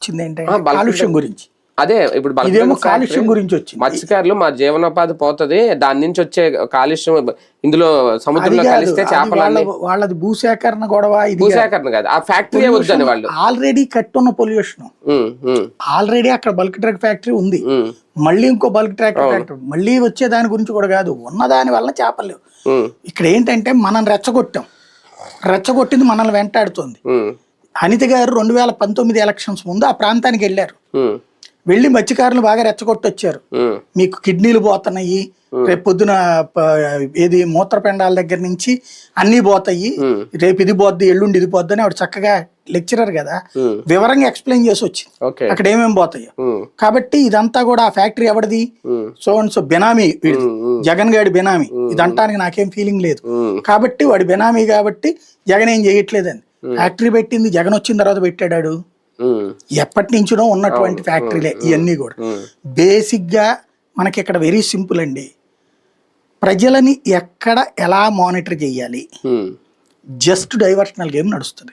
వచ్చింది ఏంటంటే కాలుష్యం గురించి. అదే ఇప్పుడు ఇదేమో కాలుష్యం గురించి వచ్చింది. మత్స్యకారులు మా జీవనోపాధి పోతది. దాని నుంచి వచ్చే కాలుష్యం ఇందులో సముద్రంలో కలిస్తే చేపలు వాళ్ళది భూసేకరణ గొడవ భూసేకరణ కాదు. ఆ ఫ్యాక్టరీ వద్దని వాళ్ళు. ఆల్రెడీ కట్టున్న పొల్యూషన్. ఆల్రెడీ అక్కడ బల్క్ డ్రగ్ ఫ్యాక్టరీ ఉంది. మళ్ళీ ఇంకో బల్క్ డ్రగ్ ఫ్యాక్టరీ. మళ్ళీ వచ్చే దాని గురించి కూడా కాదు. ఉన్న దాని వల్ల చేపలు ఇక్కడ ఏంటంటే మనం రెచ్చగొట్టాం. రెచ్చగొట్టింది మనల్ని వెంటాడుతుంది. అనిత గారు రెండు వేల పంతొమ్మిది ఎలక్షన్స్ ముందు ఆ ప్రాంతానికి వెళ్ళారు. వెళ్ళి మత్స్యకారులు బాగా రెచ్చగొట్టొచ్చారు. మీకు కిడ్నీలు పోతున్నాయి. రేపు పొద్దున ఏది మూత్రపిండాల దగ్గర నుంచి అన్నీ పోతాయి. రేపు ఇది పోద్ది ఎల్లుండి ఇది పోద్ది అని ఆవిడ చక్కగా లెక్చరర్ కదా. వివరంగా ఎక్స్ప్లెయిన్ చేసి వచ్చింది. అక్కడ ఏమేమి పోతాయో. కాబట్టి ఇదంతా కూడా ఆ ఫ్యాక్టరీ ఎవరిది? సో అండ్ సో బెనామీ వీడిది. జగన్ గాడి బెనామీ. ఇది అంటానికి నాకేం ఫీలింగ్ లేదు. కాబట్టి వాడి బెనామీ కాబట్టి జగన్ ఏం చేయట్లేదని ఫ్యాక్టరీ పెట్టింది జగన్ వచ్చిన తర్వాత పెట్టాడు ఎప్పటి నుంచినో ఉన్నటువంటి ఫ్యాక్టరీలే ఇవన్నీ కూడా. బేసిక్గా మనకి ఇక్కడ వెరీ సింపుల్ అండి. ప్రజలని ఎక్కడ ఎలా మానిటర్ చేయాలి? జస్ట్ డైవర్షనల్ గేమ్ నడుస్తుంది.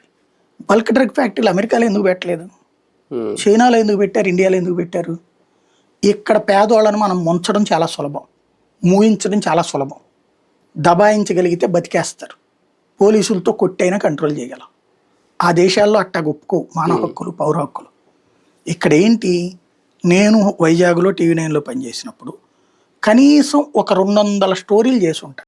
బల్క్ డ్రగ్ ఫ్యాక్టరీలు అమెరికాలో ఎందుకు పెట్టలేదు? చైనాలో ఎందుకు పెట్టారు? ఇండియాలో ఎందుకు పెట్టారు? ఇక్కడ పేదోళ్ళను మనం ముంచడం చాలా సులభం. మూయించడం చాలా సులభం. దబాయించగలిగితే బతికేస్తారు. పోలీసులతో కొట్టైనా కంట్రోల్ చేయగలం. ఆ దేశాల్లో అట్టా ఒప్పుకో మానవ హక్కులు పౌర హక్కులు. ఇక్కడ ఏంటి నేను వైజాగ్లో టీవీ నైన్లో పనిచేసినప్పుడు కనీసం ఒక రెండు వందల స్టోరీలు చేసి ఉంటాను